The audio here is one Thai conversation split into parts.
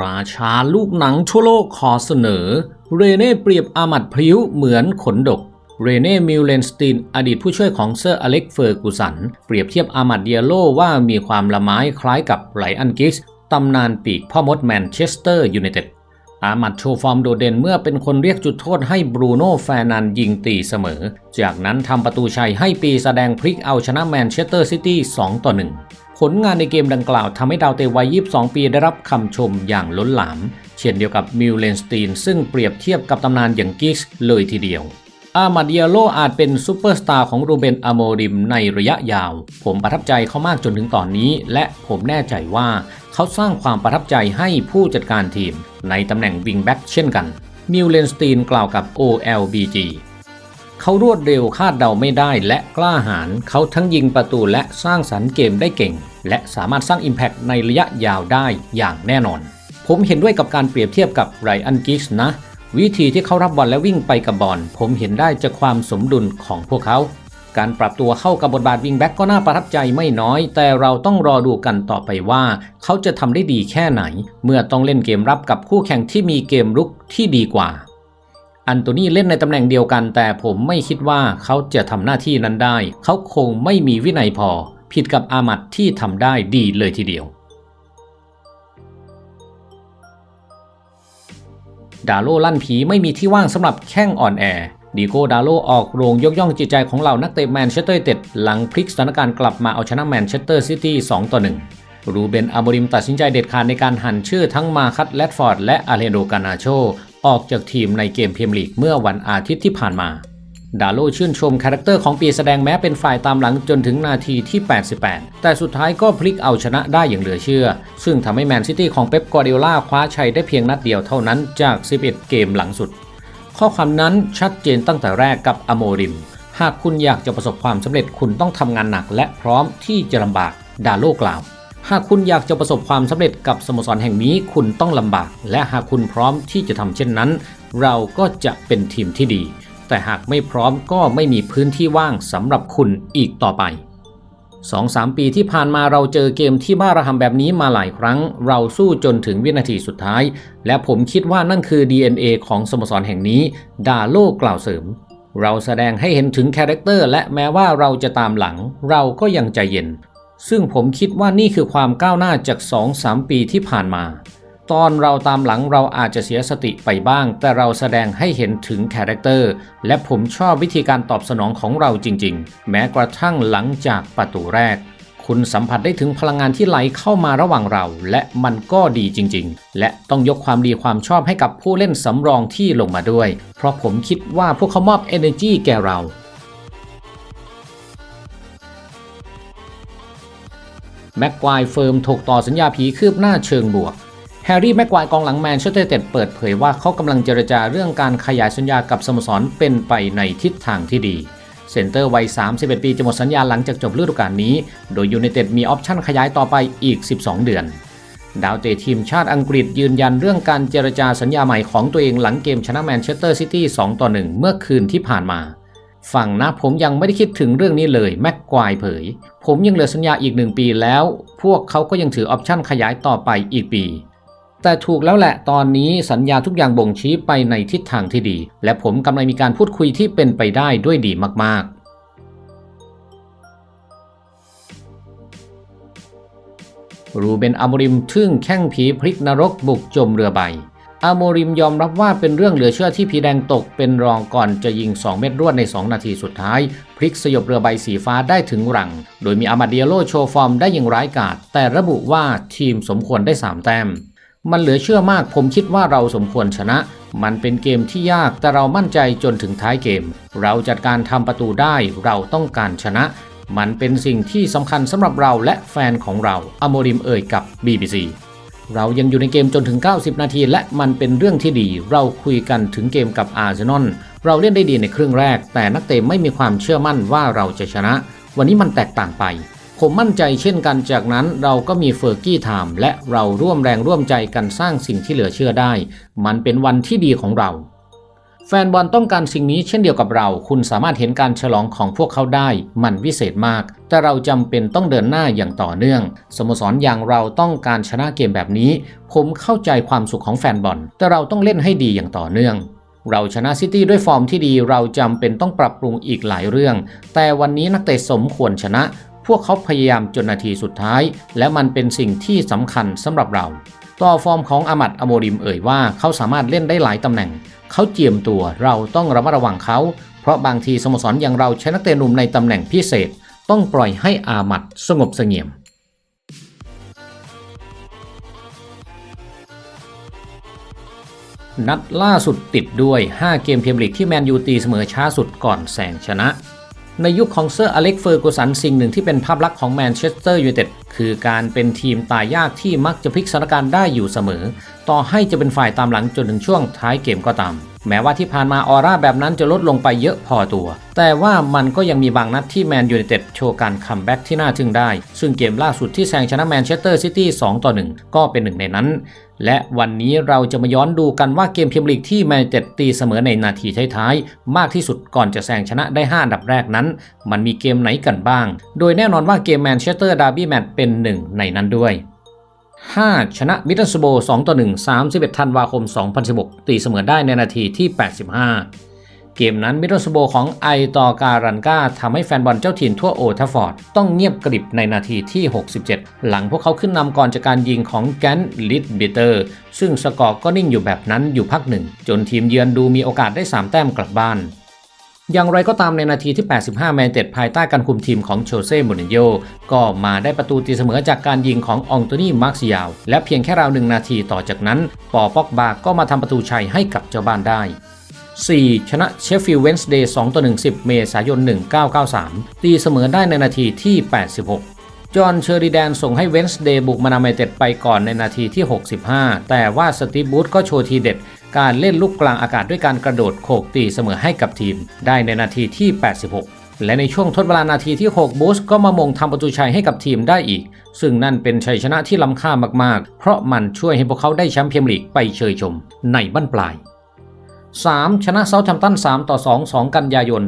ราชาลูกหนังทั่วโลกขอเสนอ เรเน่เปรียบอามัดพริ้วเหมือนขนดก เรเน่มิลเลนสตีนอดีตผู้ช่วยของเซอร์อเล็กเฟอร์กูสัน เปรียบเทียบอามัดเดียโลว่ามีความละไม้คล้ายกับไรอันกิสตำนานปีกพ่อมดแมนเชสเตอร์ยูไนเต็ดอามัดโชว์ฟอร์มโดดเด่นเมื่อเป็นคนเรียกจุดโทษให้บรูโน่แฟร์นันยิงตีเสมอ จากนั้นทำประตูชัยให้ปีแสดงพลิกเอาชนะแมนเชสเตอร์ซิตี้2ต่อ1 ผลงานในเกมดังกล่าวทำให้ดาวเตะวัย 22 ปีได้รับคำชมอย่างล้นหลาม เช่นเดียวกับมิลเลนสตีน ซึ่งเปรียบเทียบกับตำนานอย่างกิกส์เลยทีเดียว อามาเดียโลอาจเป็นซูเปอร์สตาร์ของรูเบนอโมริมในระยะยาว ผมประทับใจเขามากจนถึงตอนนี้ และผมแน่ใจว่าเขาสร้างความประทับใจให้ผู้จัดการทีม ในตำแหน่งวิงแบ็กเช่นกันมิลเลนสตีนกล่าวกับ OLBG เขารวดเร็วคาดเดาไม่ได้และกล้าหาญเขาทั้งยิงประตูและสร้างสรรค์เกมได้เก่ง และสามารถสร้าง Impact ในระยะยาวได้อย่างแน่นอน ผมเห็นด้วยกับการเปรียบเทียบกับไรอันกิกส์นะ วิธีที่เขารับบอลและวิ่งไปกับบอลผมเห็นได้จากความสมดุลของพวกเขา การปรับตัวเข้ากับบทบาทวิงแบ็กก็น่าประทับใจไม่น้อย แต่เราต้องรอดูกันต่อไปว่า เขาจะทำได้ดีแค่ไหน เมื่อต้องเล่นเกมรับกับคู่แข่งที่มีเกมรุกที่ดีกว่า อันโตนีเล่นในตำแหน่งเดียวกัน แต่ผมไม่คิดว่าเขาจะทำหน้าที่นั้นได้ เขาคงไม่มีวินัยพอ ผิดกับอามัดที่ทำได้ดีเลยทีเดียว ดาโลลั่นผีไม่มีที่ว่างสำหรับแข้งอ่อนแอดีโก้ดาโลออกโรงยกย่องจิตใจของเหล่านักเตะแมนเชสเตอร์เต็ดหลังพลิกสถานการณ์กลับมาเอาชนะแมนเชสเตอร์ซิตี้ 2 ต่อ 1 รูเบน อาโมริมตัดสินใจเด็ดขาดในการหันชื่อทั้งมาคัตแลดฟอร์ดและอาเลโดกานาโช ออกจากทีมในเกมพรีเมียร์ลีกเมื่อวันอาทิตย์ที่ผ่านมา ดาโลชื่นชมคาแรคเตอร์ของปีแสดงแม้เป็นฝ่ายตามหลังจนถึงนาทีที่ 88 แต่สุดท้ายก็พลิกเอาชนะได้อย่างเหลือเชื่อ ซึ่งทำให้แมนซิตี้ของเป๊ปกวาร์ดิโอลาคว้าชัยได้เพียงนัดเดียวเท่านั้นจาก 11 เกมหลังสุด ข้อความนั้นชัดเจนตั้งแต่แรกกับอโมริม หากคุณอยากจะประสบความสำเร็จคุณต้องทำงานหนักและพร้อมที่จะลำบาก ดาโลกล่าว หากคุณอยากจะประสบความสำเร็จกับสโมสรแห่งนี้คุณต้องลำบาก และหากคุณพร้อมที่จะทำเช่นนั้น เราก็จะเป็นทีมที่ดี แต่หากไม่พร้อมก็ไม่มีพื้นที่ว่างสำหรับคุณอีกต่อไป2-3ปีที่ผ่านมาเราเจอเกมที่บ้าระหำแบบนี้มาหลายครั้ง เราสู้จนถึงวินาทีสุดท้าย และผมคิดว่านั่นคือ DNA ของสโมสรแห่งนี้ ดาโลกล่าวเสริม เราแสดงให้เห็นถึงคาแรคเตอร์และแม้ว่าเราจะตามหลัง เราก็ยังใจเย็น ซึ่งผมคิดว่านี่คือความก้าวหน้าจาก 2-3 ปีที่ผ่านมา ตอนเราตามหลังเราอาจจะเสียสติไปบ้าง แต่เราแสดงให้เห็นถึงคาแรคเตอร์ และผมชอบวิธีการตอบสนองของเราจริง ๆ แม้กระทั่งหลังจากประตูแรก คุณสัมผัสได้ถึงพลังงานที่ไหลเข้ามาระหว่างเรา และมันก็ดีจริง ๆ และต้องยกความดีความชอบให้กับผู้เล่นสำรองที่ลงมาด้วย เพราะผมคิดว่าพวกเขามอบ energy แก่เรา แม็กควายเฟิร์มถกต่อสัญญาผีคืบหน้าเชิงบวก แฮร์รี่แม็กควายกองหลังแมนเชสเตอร์ยูไนเต็ดเปิดเผยว่าเขากำลังเจรจาเรื่องการขยายสัญญากับสโมสรเป็นไปในทิศทางที่ดี เซนเตอร์วัย 31 ปีจะหมดสัญญาหลังจากจบฤดูกาลนี้ โดยยูไนเต็ดมีออปชั่นขยายต่อไปอีก 12 เดือน ดาวเตะทีมชาติอังกฤษยืนยันเรื่องการเจรจาสัญญาใหม่ของตัวเองหลังเกมชนะแมนเชสเตอร์ซิตี้ 2 ต่อ 1 เมื่อคืนที่ผ่านมา ฝั่งนะผมยังไม่ได้คิดถึงเรื่องนี้เลยแม็กควายเผย ผมยังเหลือสัญญาอีกหนึ่งปีแล้ว พวกเขาก็ยังถือออปชั่นขยายต่อไปอีกปี แต่ถูกแล้วแหละตอนนี้สัญญาทุกอย่างบ่งชี้ไปในทิศทางที่ดี และผมกำลังมีการพูดคุยที่เป็นไปได้ด้วยดีมากๆรูเบนอามริมทึ่งแข้งผีพริกนรกบุกจมเรือใบ อาโมริมยอมรับว่าเป็นเรื่องเหลือเชื่อที่ผีแดงตกเป็นรองก่อนจะยิง 2 เม็ดรวดใน 2 นาทีสุดท้าย พลิกสยบเรือใบสีฟ้าได้ถึงรัง โดยมีอามาเดียโลโชว์ฟอร์มได้อย่างร้ายกาจแต่ระบุว่าทีมสมควรได้ 3 แต้ม มันเหลือเชื่อมากผมคิดว่าเราสมควรชนะ มันเป็นเกมที่ยากแต่เรามั่นใจจนถึงท้ายเกม เราจัดการทำประตูได้เราต้องการชนะ มันเป็นสิ่งที่สำคัญสำหรับเราและแฟนของเราอโมริมเอ่ยกับ BBC เรายังอยู่ในเกมจนถึง 90 นาที และมันเป็นเรื่องที่ดี เราคุยกันถึงเกมกับอาร์เซนอลเราเล่นได้ดีในครึ่งแรก แต่นักเตะไม่มีความเชื่อมั่นว่าเราจะชนะ วันนี้มันแตกต่างไป ผมมั่นใจเช่นกันจากนั้นเราก็มีเฟอร์กี้ไทม์และเราร่วมแรงร่วมใจกันสร้างสิ่งที่เหลือเชื่อได้ มันเป็นวันที่ดีของเรา แฟนบอลต้องการสิ่งนี้เช่นเดียวกับเรา คุณสามารถเห็นการฉลองของพวกเขาได้ มันวิเศษมาก แต่เราจำเป็นต้องเดินหน้าอย่างต่อเนื่อง สโมสรอย่างเราต้องการชนะเกมแบบนี้ ผมเข้าใจความสุขของแฟนบอล แต่เราต้องเล่นให้ดีอย่างต่อเนื่อง เราชนะซิตี้ด้วยฟอร์มที่ดี เราจำเป็นต้องปรับปรุงอีกหลายเรื่อง แต่วันนี้นักเตะสมควรชนะ พวกเขาพยายามจนนาทีสุดท้าย และมันเป็นสิ่งที่สำคัญสำหรับเรา ต่อฟอร์มของอามัดอโมริมเอ่ยว่าเขาสามารถเล่นได้หลายตำแหน่ง เขาเจียมตัวเราต้องระมัดระวังเขา เพราะบางทีสโมสรอย่างเราใช้นักเตะหนุ่มในตำแหน่งพิเศษ ต้องปล่อยให้อามัดสงบเสงี่ยมนัดล่าสุดติดด้วย 5 เกมพเมียร์ลีกที่แมนยูตีเสมอช้าสุดก่อนแซงชนะ ในยุคของเซอร์อเล็กเฟอร์กูสันสิ่งหนึ่งที่เป็นภาพลักษณ์ของแมนเชสเตอร์ยูไนเต็ดคือการเป็นทีมตายยากที่มักจะพลิกสถานการณ์ได้อยู่เสมอ ต่อให้จะเป็นฝ่ายตามหลังจนถึงช่วงท้ายเกมก็ตาม แม้ว่าที่ผ่านมาออร่าแบบนั้นจะลดลงไปเยอะพอตัว แต่ว่ามันก็ยังมีบางนัดที่แมนยูไนเต็ดโชว์การคัมแบ็กที่น่าทึ่งได้ ซึ่งเกมล่าสุดที่แซงชนะแมนเชสเตอร์ซิตี้2ต่อ1ก็เป็นหนึ่งในนั้น และวันนี้เราจะมาย้อนดูกันว่าเกมพรีเมียร์ลีกที่แมนเต็ดตีเสมอในนาทีท้ายๆมากที่สุดก่อนจะแซงชนะได้5อันดับแรกนั้น มันมีเกมไหนกันบ้าง โดยแน่นอนว่าเกมแมนเชสเตอร์ดาร์บี้แมตช์เป็นหนึ่งในนั้นด้วย 5 ชนะมิดเดิลสโบ2ต่อ1 31ธันวาคม 2016 ตีเสมอได้ในนาทีที่ 85 เกมนั้นมิดเดิลสโบของไอตอการันกาทำให้แฟนบอลเจ้าถิ่นทั่วโอทัฟฟอร์ด ต้องเงียบกริบในนาทีที่ 67 หลังพวกเขาขึ้นนำก่อนจากการยิงของแกนลิดเบเตอร์ ซึ่งสกอร์ก็นิ่งอยู่แบบนั้นอยู่พักหนึ่ง จนทีมเยือนดูมีโอกาสได้ 3 แต้มกลับบ้าน อย่างไรก็ตามในนาทีที่ 85 แมนเต็ดภายใต้การคุมทีมของโชเซ่มูรินโญ่ก็มาได้ประตูตีเสมอจากการยิงขององโตนีมาร์ซิยาว และเพียงแค่ราวหนึ่งนาทีต่อจากนั้น ปอปอกบาก็มาทำประตูชัยให้กับเจ้าบ้านได้ 4. ชนะเชฟฟิลด์เวนส์เดย์2ต่อ1 10 เมษายน 1993 ตีเสมอได้ในนาทีที่ 86 จอห์นเชอริแดนส่งให้เวนส์เดย์บุกมานาเมเต็ดไปก่อนในนาทีที่ 65 แต่ว่าสตีบูธก็โชว์ทีเด็ด การเล่นลูกกลางอากาศด้วยการกระโดดโขกตีเสมอให้กับทีม ได้ในนาทีที่ 86 และในช่วงทดเวลานาทีที่ 6 บูสก็มามงทำประตูชัยให้กับทีมได้อีก ซึ่งนั่นเป็นชัยชนะที่ล้ำค่ามากๆ เพราะมันช่วยให้พวกเขาได้แชมป์พรีเมียร์ลีกไปเชยชม ในบั้นปลาย 3. ชนะเซาท์แฮมป์ตัน3ต่อ 2 2 กันยายน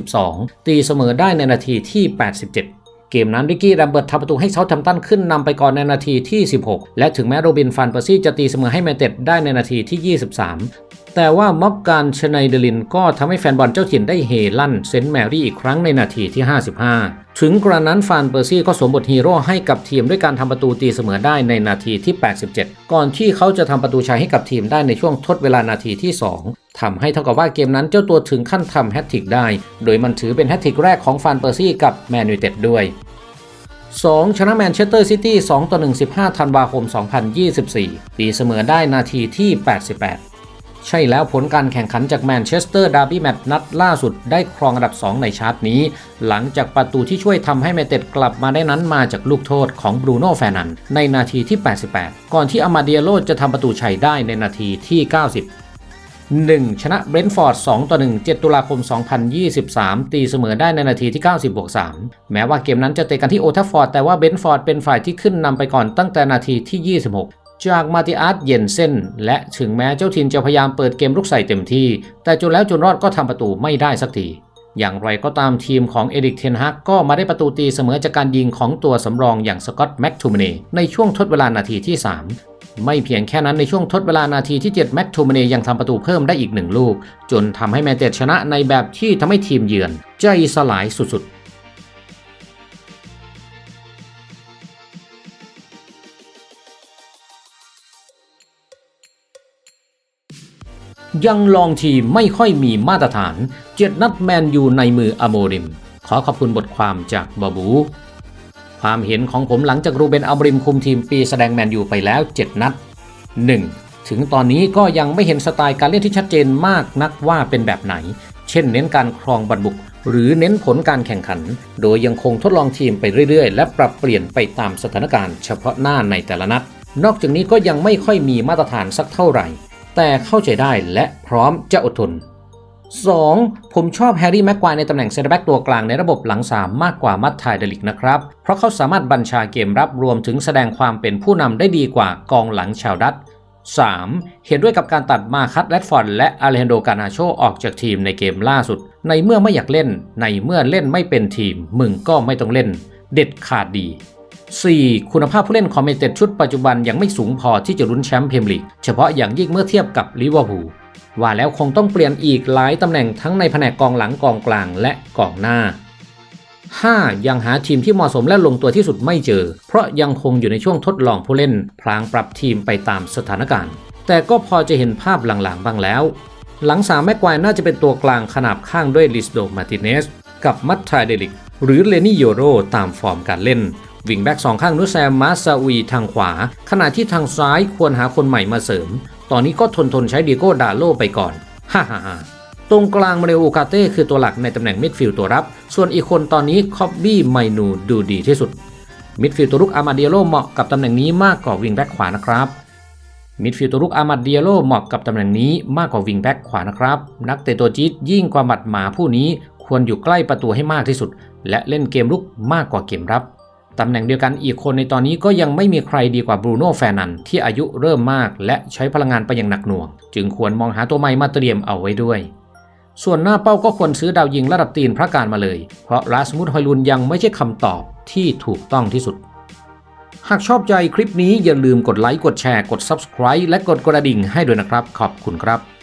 2012 ตีเสมอได้ในนาทีที่ 87 เกมนั้นริกกี้แรมเบิร์ตทำประตูให้เซาท์แฮมป์ตันขึ้นนำไปก่อนในนาทีที่ 16 และถึงแม้โรบินฟันเปอร์ซี่จะตีเสมอให้แมนเต็ดได้ในนาทีที่ 23 แต่ว่าม็อบการชไนเดลินก็ทำให้แฟนบอลเจ้าถิ่นได้เฮลั่นเซนต์แมรี่อีกครั้งในนาทีที่ 55 ถึงกระนั้นฟานเปอร์ซี่ก็สวมบทฮีโร่ให้กับทีมด้วยการทำประตูตีเสมอได้ในนาทีที่ 87 ก่อนที่เขาจะทำประตูชัยให้กับทีมได้ในช่วงทดเวลานาทีที่ 2 ทำให้เท่ากับว่าเกมนั้นเจ้าตัวถึงขั้นทำแฮตทริกได้ โดยมันถือเป็นแฮตทริกแรกของฟานเปอร์ซี่กับแมนยูเต็ดด้วย 2 ชนะแมนเชสเตอร์ซิตี้ 2 ต่อ 1 15 ธันวาคม 2024 ตีเสมอได้นาทีที่ 88 ใช่แล้วผลการแข่งขันจากแมนเชสเตอร์ดาร์บี้แมตช์นัดล่าสุดได้ครองอันดับ 2 ในชาร์ตนี้ หลังจากประตูที่ช่วยทำให้แมเต็ดกลับมาได้นั้นมาจากลูกโทษของบรูโน่แฟนันในนาทีที่ 88 ก่อนที่อามาเดียโลจะทำประตูชัยได้ในนาทีที่ 90 1. ชนะเบรนท์ฟอร์ด 2 ต่อ 1 7 ตุลาคม 2023 ตีเสมอได้ในนาทีที่ 90บวก3แม้ว่าเกมนั้นจะเตะกันที่โอทัฟฟอร์ด แต่ว่าเบรนท์ฟอร์ดเป็นฝ่ายที่ขึ้นนำไปก่อนตั้งแต่นาทีที่ 26 จากมาติอาร์ตเย็นเซนและถึงแม้เจ้าถิ่นจะพยายามเปิดเกมลุกใส่เต็มที่ แต่จนแล้วจนรอดก็ทำประตูไม่ได้สักทีอย่างไรก็ตามทีมของเอริกเทนฮักก็มาได้ประตูตีเสมอจากการยิงของตัวสำรองอย่างสกอตแม็กทูมเนในช่วงทดเวลานาทีที่ 3 ไม่เพียงแค่นั้นในช่วงทดเวลานาทีที่ 7 แม็กทูมเนยังทำประตูเพิ่มได้อีกหนึ่งลูก จนทำให้แมนเตดชนะในแบบที่ทำให้ทีมเยือน ใจสลายสุดๆ ยังลองทีมไม่ค่อยมีมาตรฐานเจ็ดนัดแมนยูในมืออโมริม ขอขอบคุณบทความจากบาบู ความเห็นของผมหลังจากรูเบนอัมริมคุมทีมปีแสดงแมนยูไปแล้ว 7 นัด 1. ถึงตอนนี้ก็ยังไม่เห็นสไตล์การเล่นที่ชัดเจนมากนักว่าเป็นแบบไหน เช่นเน้นการครองบอลบุก หรือเน้นผลการแข่งขัน โดยยังคงทดลองทีมไปเรื่อย ๆ และปรับเปลี่ยนไปตามสถานการณ์เฉพาะหน้าในแต่ละนัดนอกจากนี้ก็ยังไม่ค่อยมีมาตรฐานสักเท่าไหร่ แต่เข้าใจได้และพร้อมจะอดทน 2. ผมชอบแฮร์รี่แม็กควายในตำแหน่งเซนเตอร์แบ็กตัวกลางในระบบหลัง3มมากกว่ามัตไทเดลิกนะครับ เพราะเขาสามารถบัญชาเกมรับรวมถึงแสดงความเป็นผู้นำได้ดีกว่ากองหลังชาวดัต 3. เห็นด้วยกับการตัดมาคัตแรดฟอร์ดและอาเลฮันโดกานาโชออกจากทีมในเกมล่าสุด ในเมื่อไม่อยากเล่น ในเมื่อเล่นไม่เป็นทีม มึงก็ไม่ต้องเล่น เด็ดขาดดี 4. คุณภาพผู้เล่นคอมเมเต็ดชุดปัจจุบันยังไม่สูงพอที่จะลุ้นแชมป์พรีเมียร์ลีกเฉพาะอย่างยิ่งเมื่อเทียบกับลิเวอร์พูลว่าแล้วคงต้องเปลี่ยนอีกหลายตำแหน่งทั้งในแผนกกองหลังกองกลางและกองหน้า 5. ยังหาทีมที่เหมาะสมและลงตัวที่สุดไม่เจอ เพราะยังคงอยู่ในช่วงทดลองผู้เล่น พลางปรับทีมไปตามสถานการณ์ แต่ก็พอจะเห็นภาพหลังๆบ้างแล้ว หลังสามแม็กควายน่าจะเป็นตัวกลางขนาบข้างด้วยลิสโดมาติเนส กับมัตทาเดลิก หรือเลนี่โยโรตามฟอร์มการเล่น วิ่งแบ็กสองข้างนุแซมมาซาอุยทางขวา ขณะที่ทางซ้ายควรหาคนใหม่มาเสริม ตอนนี้ก็ทนทนใช้เดียโก้ดาโลไปก่อน ฮ่าฮ่าฮ่าตรงกลางมาเรโอกาเต้คือตัวหลักในตำแหน่งมิดฟิลด์ตัวรับ ส่วนอีกคนตอนนี้คอบบี้ไมนูดูดีที่สุด มิดฟิลด์ตัวรุกอามาเดียโลเหมาะกับตำแหน่งนี้มากกว่าวิงแบ็กขวานะครับ มิดฟิลด์ตัวรุกอามาเดียโลเหมาะกับตำแหน่งนี้มากกว่าวิงแบ็กขวานะครับ นักเตะตัวจี๊ดยิ่งกว่าหมัดหมาผู้นี้ควรอยู่ใกล้ประตูให้มากที่สุด และเล่นเกมลุกมากกว่าเกมรับ ตำแหน่งเดียวกันอีกคนในตอนนี้ก็ยังไม่มีใครดีกว่าบรูโน่แฟร์นันที่อายุเริ่มมากและใช้พลังงานไปอย่างหนักหน่วง จึงควรมองหาตัวใหม่มาเตรียมเอาไว้ด้วย ส่วนหน้าเป้าก็ควรซื้อดาวยิงระดับตีนพระการมาเลย เพราะลาสมุดฮอยลุนยังไม่ใช่คำตอบที่ถูกต้องที่สุด หากชอบใจคลิปนี้อย่าลืมกดไลค์กดแชร์กด Subscribe และกดกระดิ่งให้ด้วยนะครับ ขอบคุณครับ